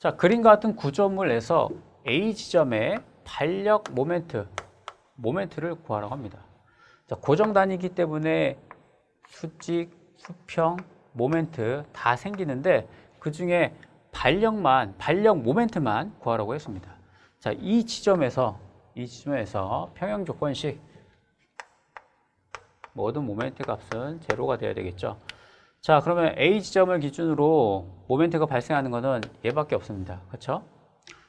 자, 그림과 같은 구조물 내서 A 지점의 반력 모멘트, 모멘트를 구하라고 합니다. 자, 고정 단위이기 때문에 수직, 수평, 모멘트 다 생기는데 그 중에 반력만, 반력 모멘트만 구하라고 했습니다. 자, 이 지점에서, 이 지점에서 평형 조건식 모든 모멘트 값은 제로가 돼야 되겠죠. 자, 그러면 A 지점을 기준으로 모멘트가 발생하는 것은 얘밖에 없습니다. 그렇죠?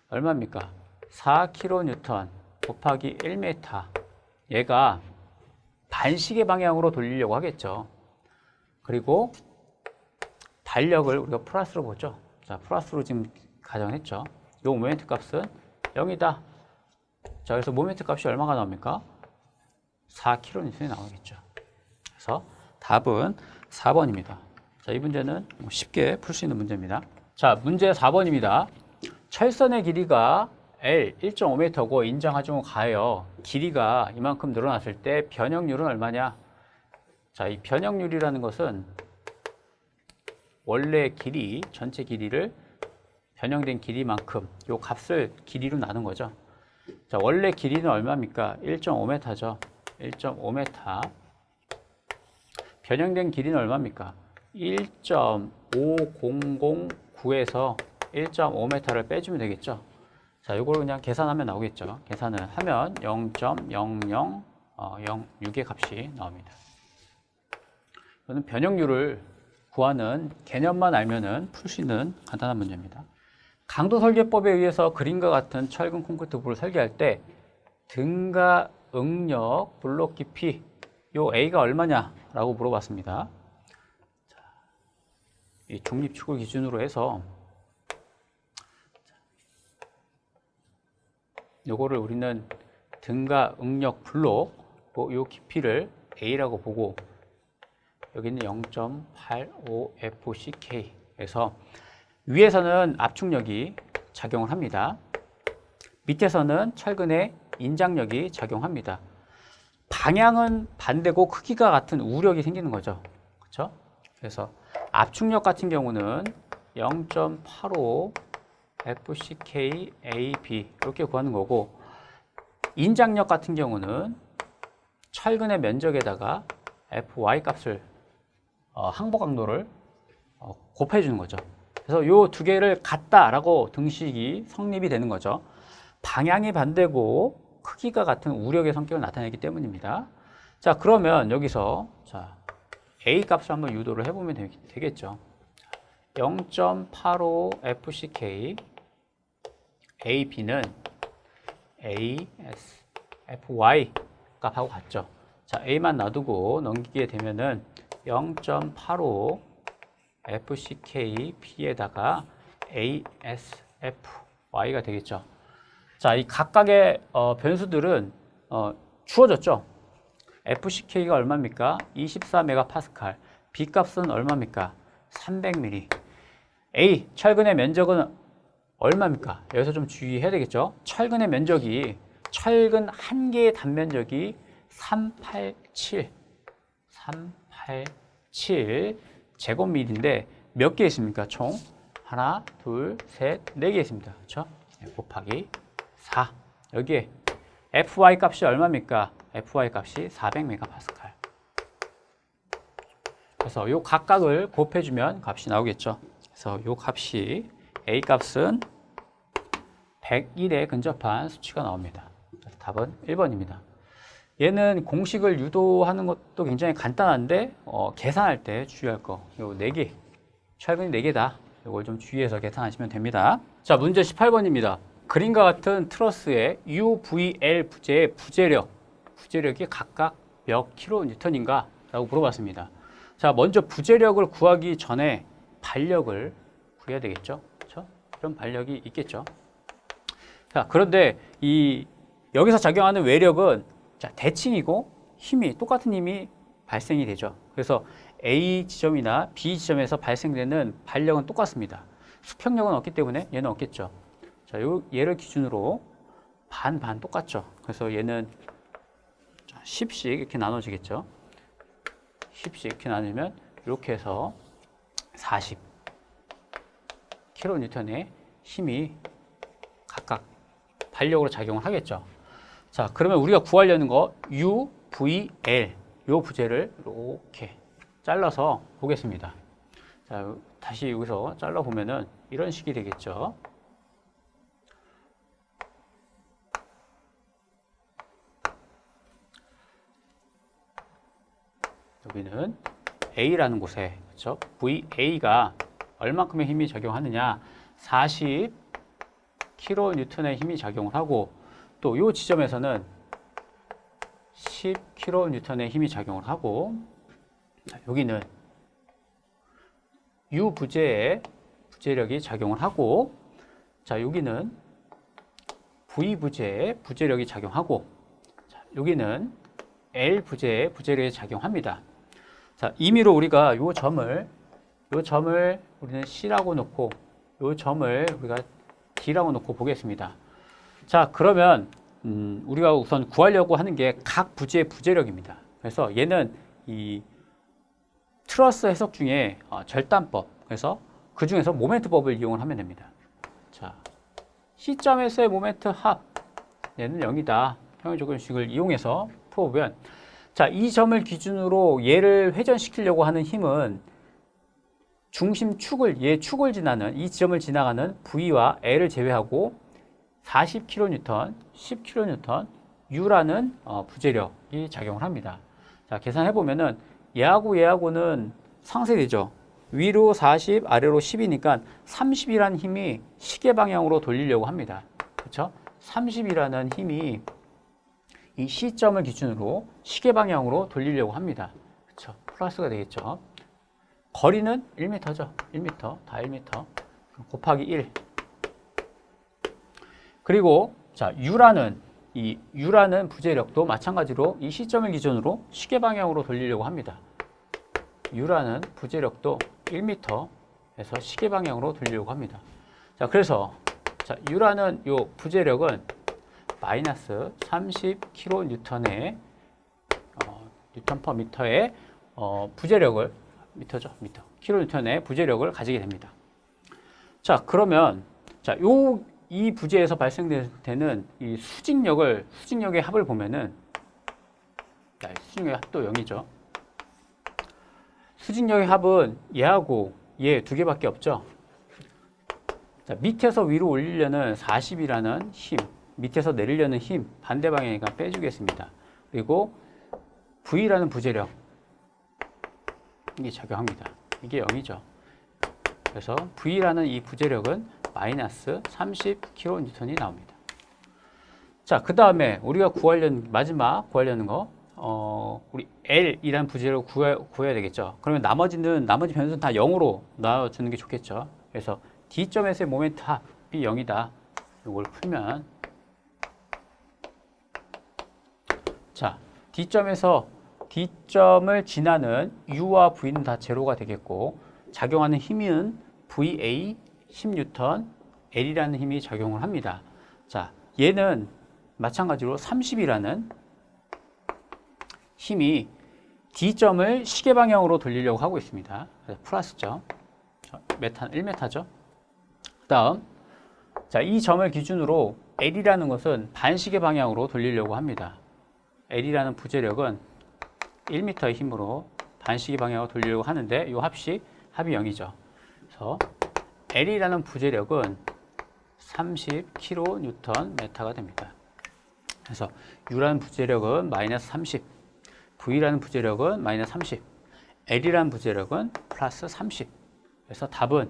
얼마입니까? 4kN 곱하기 1m. 얘가 반시계 방향으로 돌리려고 하겠죠. 그리고 달력을 우리가 플러스로 보죠. 자, 플러스로 지금 가정했죠. 요 모멘트 값은 0이다. 자, 그래서 모멘트 값이 얼마가 나옵니까? 4kN이 나오겠죠. 그래서 답은 4번입니다. 자, 이 문제는 뭐 쉽게 풀 수 있는 문제입니다. 자, 문제 4번입니다. 철선의 길이가 L 1.5m고 인정하중 가하여 길이가 이만큼 늘어났을 때 변형률은 얼마냐? 자, 이 변형률이라는 것은 원래 길이, 전체 길이를 변형된 길이만큼 요 값을 길이로 나눈 거죠. 자, 원래 길이는 얼마입니까? 1.5m죠. 1.5m. 변형된 길이는 얼마입니까? 1.5009에서 1.5m를 빼주면 되겠죠. 자, 이걸 그냥 계산하면 나오겠죠. 계산을 하면 0.0006의 어, 값이 나옵니다. 이거는 변형률을 구하는 개념만 알면은 풀 수 있는 간단한 문제입니다. 강도 설계법에 의해서 그림과 같은 철근 콘크리트 부를 설계할 때 등가 응력 블록 깊이 요 A가 얼마냐라고 물어봤습니다. 자, 이 중립축을 기준으로 해서 요거를 우리는 등가 응력 블록 뭐요 깊이를 A라고 보고 여기는 0.85FCK에서 위에서는 압축력이 작용을 합니다. 밑에서는 철근의 인장력이 작용합니다. 방향은 반대고 크기가 같은 우력이 생기는 거죠. 그렇죠? 그래서 압축력 같은 경우는 0.85 FCK AB 이렇게 구하는 거고 인장력 같은 경우는 철근의 면적에다가 FY 값을 어, 항복 강도를 어, 곱해 주는 거죠. 그래서 요두 개를 같다라고 등식이 성립이 되는 거죠. 방향이 반대고 크기가 같은 우력의 성격을 나타내기 때문입니다. 자, 그러면 여기서 자, A 값을 한번 유도를 해보면 되, 되겠죠. 0.85 FCK AB는 AS FY 값하고 같죠. 자, A만 놔두고 넘기게 되면은 0.85 FCK P에다가 ASFY가 되겠죠. 자, 이 각각의 어, 변수들은 어, 주어졌죠. FCK가 얼마입니까? 24메가파스칼. B 값은 얼마입니까? 300mm. A 철근의 면적은 얼마입니까? 여기서 좀 주의해야 되겠죠. 철근의 면적이 철근 한 개의 단면적이 387 387 제곱미터인데 몇 개 있습니까? 총 하나, 둘, 셋, 네 개 있습니다. 그렇죠? 네, 곱하기 4. 여기에 FY 값이 얼마입니까? FY 값이 400메가파스칼. 그래서 요 각각을 곱해주면 값이 나오겠죠. 그래서 요 값이 A 값은 101에 근접한 수치가 나옵니다. 답은 1번입니다. 얘는 공식을 유도하는 것도 굉장히 간단한데 어, 계산할 때 주의할 거. 요 4개. 철근이 4개다. 이걸 좀 주의해서 계산하시면 됩니다. 자, 문제 18번입니다. 그림과 같은 트러스의 UVL 부재의 부재력, 부재력이 각각 몇 킬로뉴턴인가? 라고 물어봤습니다. 자, 먼저 부재력을 구하기 전에 반력을 구해야 되겠죠? 그렇죠? 그런 반력이 있겠죠? 자, 그런데 이 여기서 작용하는 외력은 자, 대칭이고 힘이 똑같은 힘이 발생이 되죠. 그래서 A 지점이나 B 지점에서 발생되는 반력은 똑같습니다. 수평력은 없기 때문에 얘는 없겠죠. 자, 요 얘를 기준으로 반 반 똑같죠. 그래서 얘는 10씩 이렇게 나눠지겠죠. 10씩 이렇게 나누면 이렇게 해서 40 킬로뉴턴의 힘이 각각 반력으로 작용을 하겠죠. 자, 그러면 우리가 구하려는 거 U, V, L 요 부재를 이렇게 잘라서 보겠습니다. 자, 다시 여기서 잘라 보면은 이런 식이 되겠죠. 여기는 A라는 곳에 그렇죠? VA가 얼마큼의 힘이 적용하느냐? 40 킬로뉴턴의 힘이 작용을 하고 또 이 지점에서는 10 킬로뉴턴의 힘이 작용을 하고 자, 여기는 U 부재에 부재력이 작용을 하고 자 여기는 V 부재에 부재력이 작용하고 자, 여기는 L 부재에 부재력이 작용합니다. 자 임의로 우리가 요 점을 요 점을 우리는 C라고 놓고 요 점을 우리가 D라고 놓고 보겠습니다. 자 그러면 음, 우리가 우선 구하려고 하는 게 각 부재의 부재력입니다. 그래서 얘는 이 트러스 해석 중에 어, 절단법 그래서 그 중에서 모멘트법을 이용을 하면 됩니다. 자 C점에서의 모멘트 합 얘는 0이다. 평행조건식을 이용해서 풀어보면 자, 이 점을 기준으로 얘를 회전시키려고 하는 힘은 중심 축을 얘 축을 지나는 이 지점을 지나가는 V와 L을 제외하고 40kN, 10kN, U라는 어, 부재력이 작용을 합니다. 자, 계산해 보면은 얘하고 얘하고는 상쇄되죠. 위로 40, 아래로 10이니까 30이라는 힘이 시계 방향으로 돌리려고 합니다. 그렇죠? 30이라는 힘이 이 C점을 기준으로 시계 방향으로 돌리려고 합니다. 그렇죠? 플러스가 되겠죠. 거리는 1m죠. 1m, 다 1m. 곱하기 1. 그리고 자, U라는 이 U라는 부재력도 마찬가지로 이 시점을 기준으로 시계 방향으로 돌리려고 합니다. U라는 부재력도 1m에서 시계 방향으로 돌리려고 합니다. 자, 그래서 자, U라는 요 부재력은 마이너스 30kN의 어, 뉴턴 퍼 미터의 어, 부재력을 미터죠, 미터. 킬로뉴턴의 부재력을 가지게 됩니다. 자, 그러면 자, 요이 부재에서 발생되는 이 수직력을 수직력의 합을 보면은 자, 수직력의 합도 0이죠. 수직력의 합은 얘하고 얘 두 개밖에 없죠. 자, 밑에서 위로 올리려는 40이라는 힘, 밑에서 내리려는 힘 반대 방향이니까 빼주겠습니다. 그리고 V라는 부재력 이게 작용합니다. 이게 0이죠. 그래서 V라는 이 부재력은 마이너스 30kN이 나옵니다. 자, 그 다음에 우리가 구하려는, 마지막 구하려는 거, 어, 우리 L이라는 부재력을 구해, 구해야 되겠죠. 그러면 나머지는, 나머지 변수는 다 0으로 놔주는 게 좋겠죠. 그래서 D점에서의 모멘트 합이 0이다. 이걸 풀면 자, D점에서 D점을 지나는 U와 V는 다 제로가 되겠고 작용하는 힘은 VA 10N, L이라는 힘이 작용을 합니다. 자, 얘는 마찬가지로 30이라는 힘이 D점을 시계 방향으로 돌리려고 하고 있습니다. 플러스점. 메타, 1m죠. 그 다음, 자, 이 점을 기준으로 L이라는 것은 반시계 방향으로 돌리려고 합니다. L이라는 부재력은 1m의 힘으로 반시계 방향으로 돌리려고 하는데 이 합식 합이 0이죠. 그래서 L이라는 부재력은 30kN 메타가 됩니다. 그래서 U라는 부재력은 마이너스 30, V라는 부재력은 마이너스 30, L이라는 부재력은 플러스 30. 그래서 답은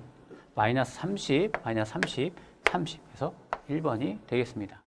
마이너스 30, 마이너스 30, 30. 그래서 1번이 되겠습니다.